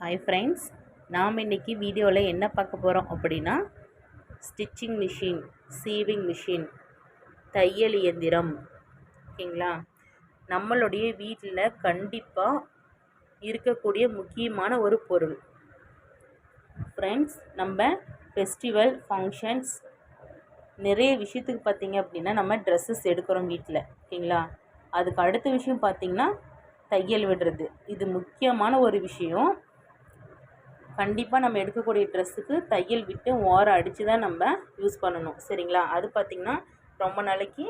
Hi friends நாம் இன்றைக்கி வீடியோவில் என்ன பார்க்க போகிறோம் அப்படின்னா ஸ்டிச்சிங் மிஷின் சீவிங் மிஷின் தையல் இயந்திரம். ஓகேங்களா? நம்மளுடைய வீட்டில் கண்டிப்பாக இருக்கக்கூடிய முக்கியமான ஒரு பொருள். ஃப்ரெண்ட்ஸ் நம்ம ஃபெஸ்டிவல் ஃபங்க்ஷன்ஸ் நிறைய விஷயத்துக்கு பார்த்தீங்க அப்படின்னா நம்ம ட்ரெஸ்ஸஸ் எடுக்கிறோம் வீட்டில் ஓகேங்களா? அதுக்கு அடுத்த விஷயம் பார்த்திங்கன்னா தையல் விடுறது. இது முக்கியமான ஒரு விஷயம். கண்டிப்பாக நம்ம எடுக்கக்கூடிய ட்ரெஸ்ஸுக்கு தையல் விட்டு ஓரம் அடித்து தான் நம்ம யூஸ் பண்ணணும். சரிங்களா? அது பார்த்திங்கன்னா ரொம்ப நாளைக்கு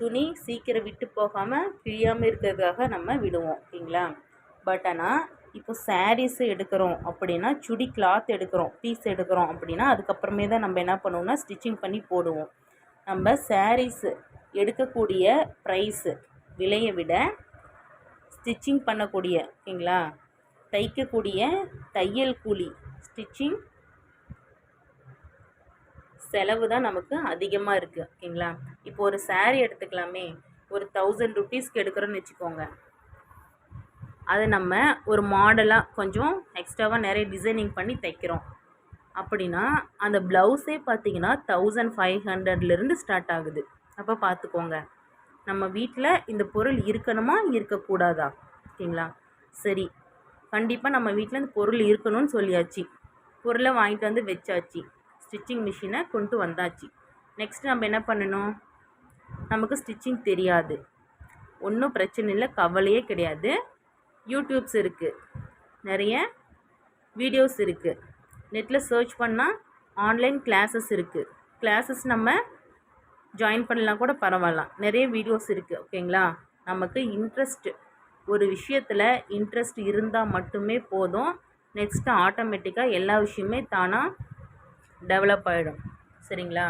துணி சீக்கிரம் விட்டு போகாமல் கிழியாமல் இருக்கிறதுக்காக நம்ம விடுவோம். ஓகேங்களா பட் ஆனால் இப்போ சாரீஸ் எடுக்கிறோம் அப்படின்னா சுடி கிளாத் எடுக்கிறோம் பீஸ் எடுக்கிறோம் அப்படின்னா அதுக்கப்புறமே தான் நம்ம என்ன பண்ணுவோம்னா ஸ்டிச்சிங் பண்ணி போடுவோம். நம்ம சாரீஸ் எடுக்கக்கூடிய ப்ரைஸு விலையை விட ஸ்டிச்சிங் பண்ணக்கூடிய ஓகேங்களா தைக்கக்கூடிய தையல் கூலி ஸ்டிச்சிங் செலவு தான் நமக்கு அதிகமாக இருக்குது ஓகேங்களா? இப்போ ஒரு சாரீ எடுத்துக்கலாமே ஒரு தௌசண்ட் ருபீஸ்க்கு எடுக்கிறோன்னு வச்சுக்கோங்க. அதை நம்ம ஒரு மாடலாக கொஞ்சம் எக்ஸ்ட்ராவாக நிறைய டிசைனிங் பண்ணி தைக்கிறோம். அப்படின்னா அந்த ப்ளவுஸே பார்த்தீங்கன்னா தௌசண்ட் ஃபைவ் ஹண்ட்ரட்லேருந்து ஸ்டார்ட் ஆகுது. அப்போ பார்த்துக்கோங்க. நம்ம வீட்டில் இந்த பொருள் இருக்கணுமா இருக்கக்கூடாதா? ஓகேங்களா? சரி கண்டிப்பாக நம்ம வீட்டில் இந்த பொருள் இருக்கணும்னு சொல்லியாச்சு. பொருளை வாங்கிட்டு வந்து வச்சாச்சு. ஸ்டிச்சிங் மிஷினை கொண்டு வந்தாச்சு. நெக்ஸ்ட் நம்ம என்ன பண்ணணும்? நமக்கு ஸ்டிச்சிங் தெரியாது. ஒன்றும் பிரச்சனை இல்லை. கவலையே கிடையாது. யூடியூப்ஸ் இருக்குது நிறைய வீடியோஸ் இருக்குது நெட்டில் சர்ச் பண்ணால் ஆன்லைன் கிளாஸஸ் இருக்குது கிளாஸஸ் நம்ம ஜாயின் பண்ணலாம் கூட பரவாயில்ல. நிறைய வீடியோஸ் இருக்குது ஓகேங்களா நமக்கு இன்ட்ரெஸ்ட்டு ஒரு விஷயத்தில் இன்ட்ரெஸ்ட் இருந்தால் மட்டுமே போதும். நெக்ஸ்ட்டு ஆட்டோமேட்டிக்காக எல்லா விஷயமே தானாக டெவலப் ஆகிடும் சரிங்களா?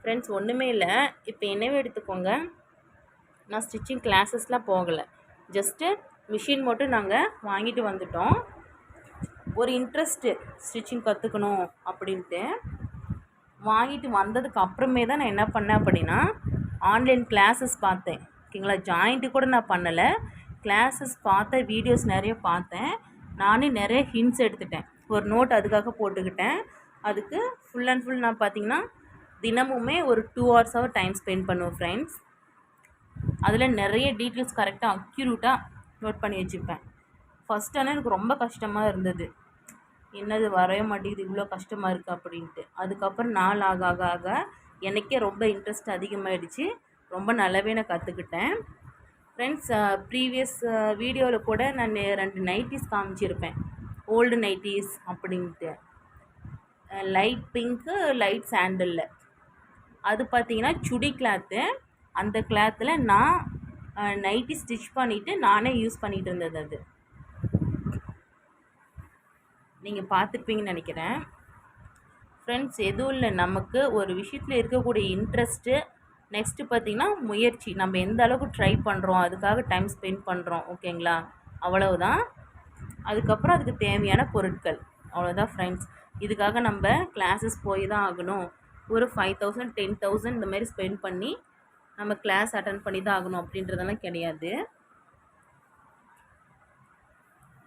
ஃப்ரெண்ட்ஸ் ஒன்றுமே இல்லை. இப்போ என்னவே எடுத்துக்கோங்க. நான் ஸ்டிச்சிங் கிளாஸஸ்லாம் போகலை. ஜஸ்ட்டு மிஷின் மட்டும் நாங்கள் வாங்கிட்டு வந்துட்டோம். ஒரு இன்ட்ரெஸ்ட்டு ஸ்டிச்சிங் கற்றுக்கணும் அப்படின்ட்டு வாங்கிட்டு வந்ததுக்கு அப்புறமே தான் நான் என்ன பண்ணேன் அப்படின்னா ஆன்லைன் கிளாஸஸ் பார்த்தேன். ஓகேங்களா? ஜாயிண்ட்டு கூட நான் பண்ணலை. கிளாஸஸ் பார்த்தேன் வீடியோஸ் நிறைய பார்த்தேன். நானே நிறைய ஹிண்ட்ஸ் எடுத்துட்டேன். ஒரு நோட் அதுக்காக போட்டுக்கிட்டேன். அதுக்கு ஃபுல் அண்ட் ஃபுல் நான் பார்த்தீங்கன்னா தினமுமே ஒரு டூ ஹவர்ஸாக டைம் ஸ்பெண்ட் பண்ணுவேன் ஃப்ரெண்ட்ஸ் அதில் நிறைய டீட்டெயில்ஸ் கரெக்டாக அக்யூரேட்டாக நோட் பண்ணி வச்சுப்பேன். ஃபஸ்ட் ஆனால் எனக்கு ரொம்ப கஷ்டமாக இருந்தது. என்னது வரவே மாட்டேங்குது இவ்வளோ கஷ்டமாக இருக்குது அப்படின்ட்டு. அதுக்கப்புறம் நாள் ஆக ஆக ஆக எனக்கே ரொம்ப இன்ட்ரெஸ்ட் அதிகமாகிடுச்சு ரொம்ப நல்லாவே நான் கற்றுக்கிட்டேன் ஃப்ரெண்ட்ஸ் ப்ரீவியஸ் வீடியோவில் கூட நான் ரெண்டு நைட்டிஸ் காமிச்சிருப்பேன். ஓல்டு நைட்டிஸ் அப்படின்ட்டு. லைட் பிங்க்கு லைட் சாண்டலில் அது பார்த்தீங்கன்னா சுடி கிளாத்து அந்த கிளாத்தில் நான் நைட்டி ஸ்டிச் பண்ணிவிட்டு நானே யூஸ் பண்ணிகிட்டு இருந்தது அது. நீங்கள் பார்த்துருப்பீங்கன்னு நினைக்கிறேன். ஃப்ரெண்ட்ஸ் எதுவும் இல்லை. நமக்கு ஒரு விஷயத்தில் இருக்கக்கூடிய இன்ட்ரெஸ்ட்டு நெக்ஸ்ட்டு பார்த்திங்கன்னா முயற்சி. நம்ம எந்த அளவுக்கு ட்ரை பண்ணுறோம் அதுக்காக டைம் ஸ்பெண்ட் பண்ணுறோம் ஓகேங்களா அவ்வளவுதான். அதுக்கப்புறம் அதுக்கு தேவையான பொருட்கள். அவ்வளோதான் ஃப்ரெண்ட்ஸ் இதுக்காக நம்ம கிளாஸஸ் போய் தான் ஆகணும். ஒரு ஃபைவ் தௌசண்ட் டென் தௌசண்ட் இந்த மாதிரி ஸ்பெண்ட் பண்ணி நம்ம கிளாஸ் அட்டன் பண்ணி தான் ஆகணும் அப்படின்றதெல்லாம் கிடையாது.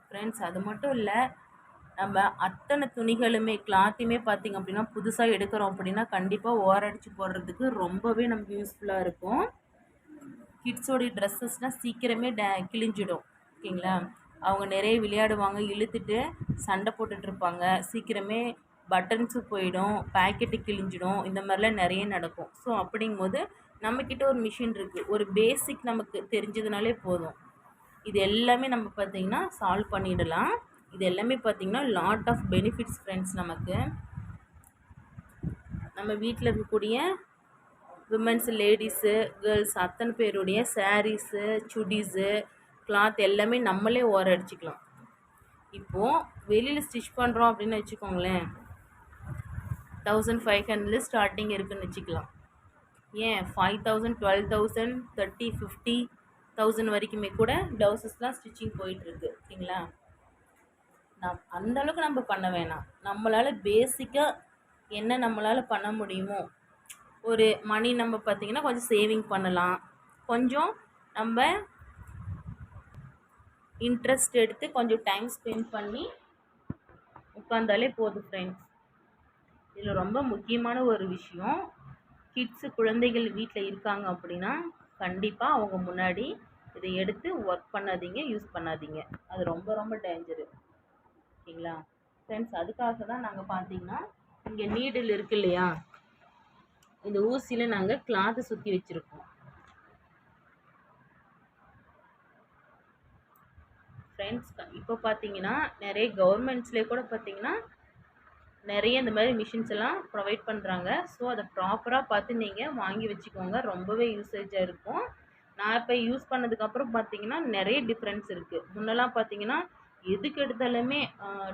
ஃப்ரெண்ட்ஸ் அது மட்டும் இல்லை நம்ம அத்தனை துணிகளுமே கிளாத்தையுமே பார்த்திங்க அப்படின்னா புதுசாக எடுக்கிறோம் அப்படின்னா கண்டிப்பாக ஓரடிச்சு போடுறதுக்கு ரொம்பவே நமக்கு யூஸ்ஃபுல்லாக இருக்கும். கிட்ஸோடைய ட்ரெஸ்ஸஸ்னால் சீக்கிரமே டே கிழிஞ்சிடும். ஓகேங்களா? அவங்க நிறைய விளையாடுவாங்க இழுத்துட்டு சண்டை போட்டுட்ருப்பாங்க சீக்கிரமே பட்டன்ஸு போயிடும் பேக்கெட்டு கிழிஞ்சிடும். இந்த மாதிரிலாம் நிறைய நடக்கும். ஸோ அப்படிங்கும்போது நம்மக்கிட்ட ஒரு மிஷின் இருக்குது ஒரு பேசிக் நமக்கு தெரிஞ்சதுனாலே போதும். இது எல்லாமே நம்ம பார்த்திங்கன்னா சால்வ் பண்ணிடலாம். இது எல்லாமே பார்த்திங்கன்னா லாட் ஆஃப் பெனிஃபிட்ஸ் ஃப்ரெண்ட்ஸ் நமக்கு. நம்ம வீட்டில் இருக்கக்கூடிய விமன்ஸ் லேடிஸு கேர்ள்ஸ் அத்தனை பேருடைய சாரீஸு சுடிஸு கிளாத் எல்லாமே நம்மளே ஓர அடிச்சுக்கலாம். இப்போது வெளியில் ஸ்டிச் பண்ணுறோம் அப்படின்னு வச்சுக்கோங்களேன். தௌசண்ட் ஃபைவ் ஹண்ட்ரட் ஸ்டார்டிங் இருக்குதுன்னு வச்சுக்கலாம். ஏன்? Five thousand twelve thousand thirty fifty thousand வரைக்குமே கூட ப்ளவுசஸ்லாம் ஸ்டிச்சிங் போயிட்டுருக்கு ஓகேங்களா நம் அந்தளவுக்கு நம்ம பண்ண வேணாம். நம்மளால் பேசிக்காக என்ன நம்மளால் பண்ண முடியுமோ ஒரு மணி நம்ம பார்த்திங்கன்னா கொஞ்சம் சேவிங் பண்ணலாம். கொஞ்சம் நம்ம இன்ட்ரெஸ்ட் எடுத்து கொஞ்சம் டைம் ஸ்பெண்ட் பண்ணி உட்காந்தாலே போதும் ஃப்ரெண்ட்ஸ் இதில் ரொம்ப முக்கியமான ஒரு விஷயம் கிட்ஸு குழந்தைகள் வீட்டில் இருக்காங்க அப்படின்னா கண்டிப்பாக அவங்க முன்னாடி இதை எடுத்து ஒர்க் பண்ணாதீங்க யூஸ் பண்ணாதீங்க. அது ரொம்ப ரொம்ப டேஞ்சரு சரிங்களா ஃப்ரெண்ட்ஸ் அதுக்காக தான் நாங்கள் பார்த்தீங்கன்னா இங்கே நீடில் இருக்கு இல்லையா? இந்த ஊசியில் நாங்கள் கிளாத்து சுற்றி வச்சுருக்கோம். ஃப்ரெண்ட்ஸ் இப்போ பார்த்தீங்கன்னா நிறைய கவர்மெண்ட்ஸ்லேயே கூட பார்த்தீங்கன்னா நிறைய இந்த மாதிரி மிஷின்ஸ் எல்லாம் ப்ரொவைட் பண்ணுறாங்க ஸோ அதை ப்ராப்பராக பார்த்து நீங்கள் வாங்கி வச்சுக்கோங்க. ரொம்பவே யூசேஜாக இருக்கும். நான் இப்போ யூஸ் பண்ணதுக்கப்புறம் பார்த்தீங்கன்னா நிறைய டிஃப்ரென்ஸ் இருக்குது முன்னெல்லாம் பார்த்தீங்கன்னா எதுக்கு எடுத்தாலுமே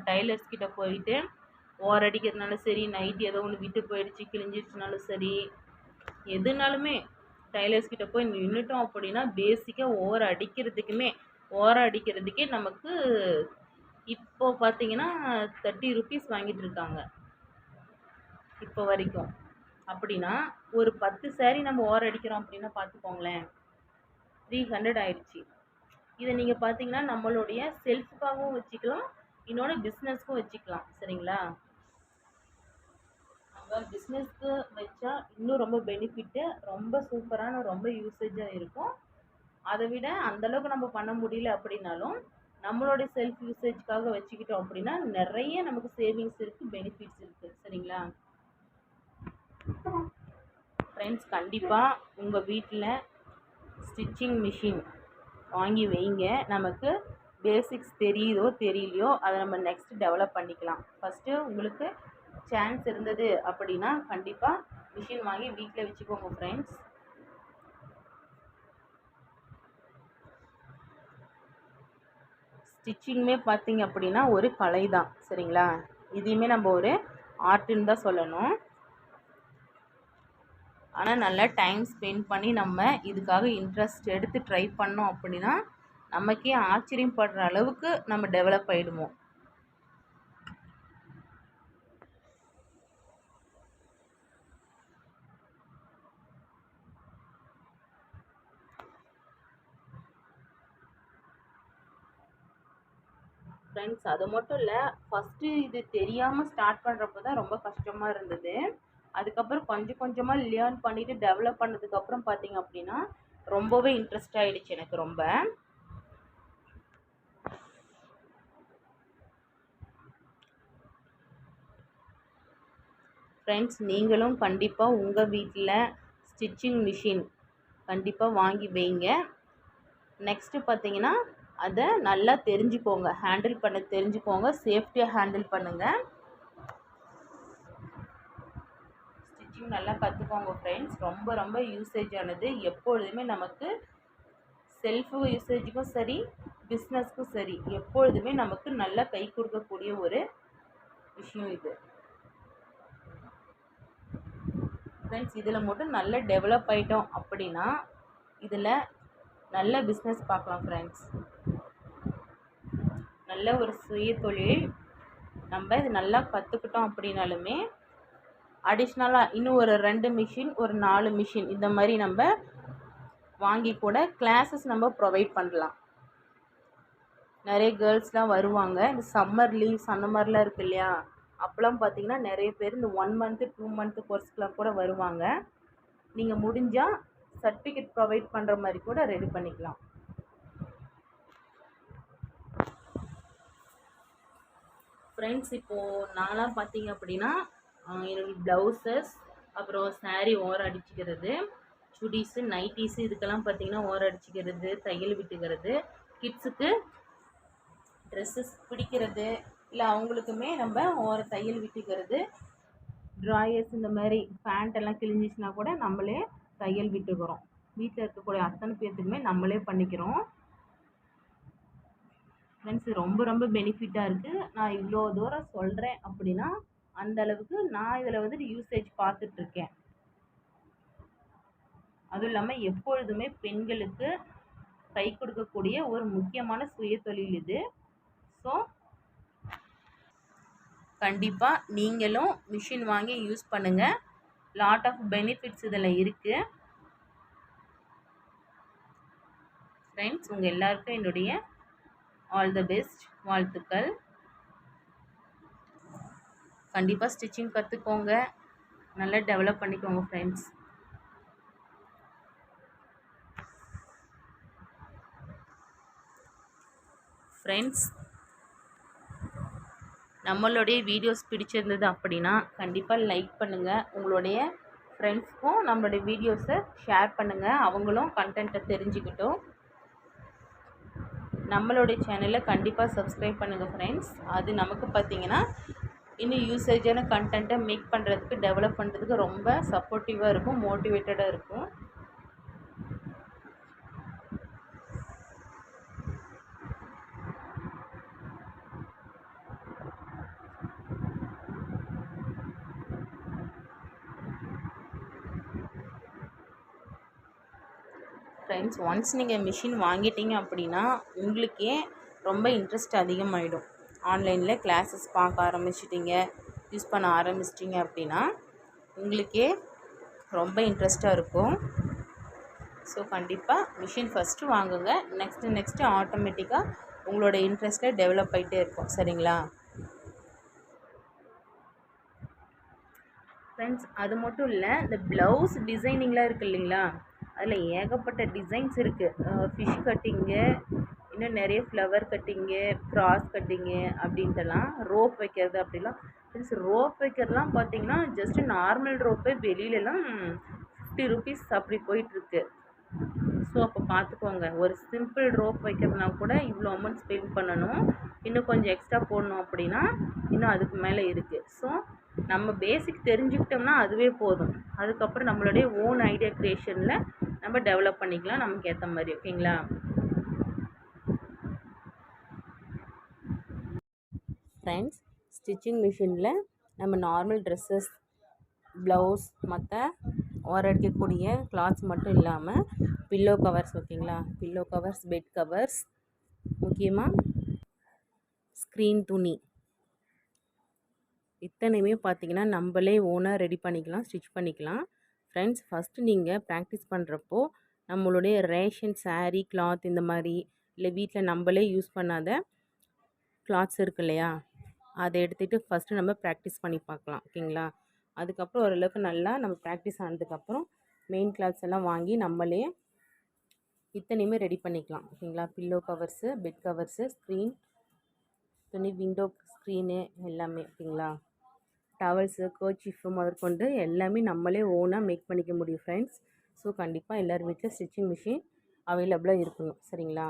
டைலர்ஸ் கிட்ட போயிட்டு ஓர் அடிக்கிறதுனாலும் சரி நைட் ஏதோ ஒன்று விட்டு போயிடுச்சு கிழிஞ்சிடுச்சுனாலும் சரி எதுனாலுமே டைலர்ஸ் கிட்ட போய் நின்றுட்டோம் அப்படின்னா பேசிக்காக ஓர் அடிக்கிறதுக்குமே ஓரம் அடிக்கிறதுக்கே நமக்கு இப்போ பார்த்தீங்கன்னா தேர்ட்டி ருபீஸ் வாங்கிட்டு இருக்காங்க. இப்போ வரைக்கும். அப்படின்னா ஒரு பத்து சேரீ நம்ம ஓரம் அடிக்கிறோம் அப்படின்னா பார்த்துக்கோங்களேன் த்ரீ ஹண்ட்ரட் ஆயிடுச்சு. இதை நீங்கள் பார்த்தீங்கன்னா நம்மளுடைய செல்ஃபுக்காகவும் வச்சுக்கலாம். இன்னொன்று பிஸ்னஸ்க்கும் வச்சுக்கலாம். சரிங்களா? நம்ம பிஸ்னஸ்க்கு வச்சா இன்னும் ரொம்ப பெனிஃபிட்டு ரொம்ப சூப்பரான ரொம்ப யூசேஜாக இருக்கும். அதை விட அந்தளவுக்கு நம்ம பண்ண முடியல அப்படின்னாலும் நம்மளுடைய செல்ஃப் யூசேஜ்க்காக வச்சுக்கிட்டோம் அப்படின்னா நிறைய நமக்கு சேவிங்ஸ் இருக்குது பெனிஃபிட்ஸ் இருக்குது சரிங்களா? ஃப்ரெண்ட்ஸ் கண்டிப்பாக உங்கள் வீட்டில் ஸ்டிச்சிங் மிஷின் வாங்கி வைங்க. நமக்கு பேசிக்ஸ் தெரியுதோ தெரியலையோ அதை நம்ம நெக்ஸ்ட் டெவலப் பண்ணிக்கலாம். ஃபஸ்ட்டு உங்களுக்கு சான்ஸ் இருந்தது அப்படின்னா கண்டிப்பாக மிஷின் வாங்கி வீட்டில் வச்சுக்கோங்க ஃப்ரெண்ட்ஸ் ஸ்டிச்சிங்குமே பார்த்தீங்க அப்படின்னா ஒரு கலை தான் சரிங்களா? இதையுமே நம்ம ஒரு ஆர்ட்டுன்னு தான் சொல்லணும். ஆனால் நல்லா டைம் ஸ்பெண்ட் பண்ணி நம்ம இதுக்காக இன்ட்ரெஸ்ட் எடுத்து ட்ரை பண்ணோம் அப்படின்னா நமக்கே ஆச்சரியப்படுற அளவுக்கு நம்ம டெவலப் ஆகிடுவோம் ஃப்ரெண்ட்ஸ் அது மட்டும் இல்லை ஃபஸ்ட்டு இது தெரியாமல் ஸ்டார்ட் பண்ணுறப்ப தான் ரொம்ப கஷ்டமாக இருந்தது. அதுக்கப்புறம் கொஞ்சம் கொஞ்சமாக லேர்ன் பண்ணிவிட்டு டெவலப் பண்ணதுக்கப்புறம் பார்த்தீங்க அப்படின்னா ரொம்பவே இன்ட்ரெஸ்ட் ஆகிடுச்சு எனக்கு ரொம்ப. ஃப்ரெண்ட்ஸ் நீங்களும் கண்டிப்பாக உங்கள் வீட்டில் ஸ்டிச்சிங் மிஷின் கண்டிப்பாக வாங்கி வைங்க. நெக்ஸ்ட்டு பார்த்தீங்கன்னா அதை நல்லா தெரிஞ்சுக்கோங்க. ஹேண்டில் பண்ண தெரிஞ்சுக்கோங்க. சேஃப்டியாக ஹேண்டில் பண்ணுங்கள் ஸ்டிச்சிங் நல்லா கற்றுக்கோங்க ஃப்ரெண்ட்ஸ் ரொம்ப ரொம்ப யூசேஜ் ஆனது எப்பொழுதுமே நமக்கு செல்ஃபு யூசேஜுக்கும் சரி பிஸ்னஸ்க்கும் சரி எப்பொழுதுமே நமக்கு நல்லா கை கொடுக்கக்கூடிய ஒரு விஷயம் இது. ஃப்ரெண்ட்ஸ் இதில் மட்டும் நல்ல டெவலப் ஆகிட்டோம் அப்படின்னா இதில் நல்ல பிஸ்னஸ் பார்க்கலாம் ஃப்ரெண்ட்ஸ் நல்ல ஒரு சுய தொழில் நம்ம இது நல்லா கற்றுக்கிட்டோம் அப்படின்னாலுமே அடிஷ்னலாக இன்னும் ஒரு ரெண்டு மிஷின் ஒரு நாலு மிஷின் இந்த மாதிரி நம்ம வாங்கி கூட கிளாஸஸ் நம்ம ப்ரொவைட் பண்ணலாம். நிறைய கேர்ள்ஸ்லாம் வருவாங்க. இந்த சம்மர் லீவ்ஸ் அந்த மாதிரிலாம் இருக்கு இல்லையா? அப்போலாம் பார்த்தீங்கன்னா நிறைய பேர் இந்த ஒன் மந்த்து டூ மந்த்து கோர்ஸ்க்கெலாம் கூட வருவாங்க. நீங்கள் முடிஞ்சால் சர்டிஃபிகேட் ப்ரொவைட் பண்ணுற மாதிரி கூட ரெடி பண்ணிக்கலாம். ஃப்ரெண்ட்ஸ் இப்போது நான்லாம் பார்த்தீங்க அப்படின்னா என்னுடைய ப்ளவுசஸ் அப்புறம் சாரீ ஓரம் அடிச்சுக்கிறது சுடிஸு நைட்டிஸு இதுக்கெல்லாம் பார்த்தீங்கன்னா ஓரம் அடிச்சுக்கிறது தையல் விட்டுக்கிறது. கிட்ஸுக்கு ட்ரெஸ்ஸஸ் பிடிக்கிறது இல்லை அவங்களுக்குமே நம்ம ஓர தையல் விட்டுக்கிறது. ட்ராயர்ஸ் இந்த மாதிரி பேண்ட் எல்லாம் கிழிஞ்சிச்சுனா கூட நம்மளே தையல் விட்டுக்கிறோம். வீட்டில் இருக்கக்கூடிய அத்தனை பேர்த்துக்குமே நம்மளே பண்ணிக்கிறோம். ஃப்ரெண்ட்ஸ் ரொம்ப ரொம்ப பெனிஃபிட்டாக இருக்குது நான் இவ்வளோ தூரம் சொல்கிறேன் அப்படின்னா அந்த அளவுக்கு நான் இதில் வந்துட்டு யூசேஜ் பார்த்துட்ருக்கேன். அதுவும் இல்லாமல் எப்பொழுதுமே பெண்களுக்கு கை கொடுக்கக்கூடிய ஒரு முக்கியமான சுய தொழில் இது. ஸோ கண்டிப்பாக நீங்களும் மிஷின் வாங்கி யூஸ் பண்ணுங்கள் லாட் ஆஃப் பெனிஃபிட்ஸ் இதில் இருக்குது ஃப்ரெண்ட்ஸ் உங்கள் எல்லாருக்கும் என்னுடைய ஆல் த பெஸ்ட் வாழ்த்துக்கள். கண்டிப்பாக ஸ்டிச்சிங் கற்றுக்கோங்க நல்லா டெவலப் பண்ணிக்கோங்க ஃப்ரெண்ட்ஸ் ஃப்ரெண்ட்ஸ் நம்மளுடைய வீடியோஸ் பிடிச்சிருந்தது அப்படின்னா கண்டிப்பாக லைக் பண்ணுங்கள் உங்களுடைய ஃப்ரெண்ட்ஸ்க்கும் நம்மளுடைய வீடியோஸை ஷேர் பண்ணுங்கள் அவங்களும் கண்டென்ட்டை தெரிஞ்சுக்கிட்டும். நம்மளுடைய சேனலை கண்டிப்பாக சப்ஸ்கிரைப் பண்ணுங்கள் ஃப்ரெண்ட்ஸ் அது நமக்கு பார்த்தீங்கன்னா இன்னும் யூசேஜான கண்டென்ட்டை மேக் பண்ணுறதுக்கு டெவலப் பண்ணுறதுக்கு ரொம்ப சப்போர்ட்டிவாக இருக்கும் மோட்டிவேட்டடாக இருக்கும். ஃப்ரெண்ட்ஸ் ஒன்ஸ் நீங்கள் மிஷின் வாங்கிட்டீங்க அப்படின்னா உங்களுக்கே ரொம்ப இன்ட்ரெஸ்ட் அதிகமாகிடும் ஆன்லைனில் கிளாஸஸ் பார்க்க ஆரம்பிச்சிட்டிங்க யூஸ் பண்ண ஆரம்பிச்சிட்டிங்க அப்படின்னா உங்களுக்கே ரொம்ப இன்ட்ரெஸ்ட்டாக இருக்கும். ஸோ கண்டிப்பாக மிஷின் ஃபஸ்ட்டு வாங்குங்க. நெக்ஸ்ட்டு நெக்ஸ்ட்டு ஆட்டோமேட்டிக்காக உங்களோட இன்ட்ரெஸ்ட்டை டெவலப் ஆகிட்டே இருக்கும். சரிங்களா? ஃப்ரெண்ட்ஸ் அது மட்டும் இல்லை இந்த ப்ளவுஸ் டிசைனிங்லாம் இருக்குது இல்லைங்களா? அதில் ஏகப்பட்ட டிசைன்ஸ் இருக்குது ஃபிஷ் கட்டிங்கு இன்னும் நிறைய ஃப்ளவர் கட்டிங்கு க்ராஸ் கட்டிங்கு அப்படின்ட்டுலாம் ரோப் வைக்கிறது அப்படிலாம். மீன்ஸ் ரோப் வைக்கிறதுலாம் பார்த்தீங்கன்னா ஜஸ்ட்டு நார்மல் ரோப்பே வெளியிலலாம் ஃபிஃப்டி ருபீஸ் அப்படி போயிட்டுருக்கு. ஸோ அப்போ பார்த்துக்கோங்க. ஒரு சிம்பிள் ரோப் வைக்கிறதுனா கூட இவ்வளோ அமௌண்ட் ஸ்பெண்ட் பண்ணணும். இன்னும் கொஞ்சம் எக்ஸ்ட்ரா போடணும் அப்படின்னா இன்னும் அதுக்கு மேலே இருக்குது ஸோ நம்ம பேசிக் தெரிஞ்சுக்கிட்டோம்னா அதுவே போதும். அதுக்கப்புறம் நம்மளுடைய ஓன் ஐடியா க்ரியேஷனில் நம்ம டெவலப் பண்ணிக்கலாம். நமக்கு ஏற்ற மாதிரி ஓகேங்களா ஃப்ரெண்ட்ஸ் ஸ்டிச்சிங் மிஷினில் நம்ம நார்மல் ட்ரெஸ்ஸஸ் ப்ளவுஸ் மற்ற ஓரடிக்கக்கூடிய கிளாத்ஸ் மட்டும் இல்லாமல் பில்லோ கவர்ஸ் ஓகேங்களா? பில்லோ கவர்ஸ் பெட் கவர்ஸ் முக்கியமாக ஸ்க்ரீன் துணி. இத்தனையுமே பார்த்தீங்கன்னா நம்மளே ஓனாக ரெடி பண்ணிக்கலாம் ஸ்டிச் பண்ணிக்கலாம். ஃப்ரெண்ட்ஸ் ஃபஸ்ட்டு நீங்கள் ப்ராக்டிஸ் பண்ணுறப்போ நம்மளுடைய ரேஷன் சாரீ கிளாத் இந்த மாதிரி இல்லை வீட்டில் நம்மளே யூஸ் பண்ணாத கிளாத்ஸ் இருக்கு இல்லையா? அதை எடுத்துகிட்டு ஃபஸ்ட்டு நம்ம ப்ராக்டிஸ் பண்ணி பார்க்கலாம். ஓகேங்களா அதுக்கப்புறம் ஓரளவுக்கு நல்லா நம்ம ப்ராக்டிஸ் ஆனதுக்கப்புறம் மெயின் கிளாத்ஸ் எல்லாம் வாங்கி நம்மளே இத்தனையுமே ரெடி பண்ணிக்கலாம். ஓகேங்களா pillow covers bed covers screen துணி விண்டோ ஸ்க்ரீனு எல்லாமே. ஓகேங்களா டவல்ஸு கோச்சிஃபு முதற்கொண்டு எல்லாமே நம்மளே ஓனாக மேக் பண்ணிக்க முடியும் ஃப்ரெண்ட்ஸ் ஸோ கண்டிப்பாக எல்லோரும் வீட்டில் ஸ்டிச்சிங் மிஷின் அவைலபிளாக இருக்கணும். சரிங்களா?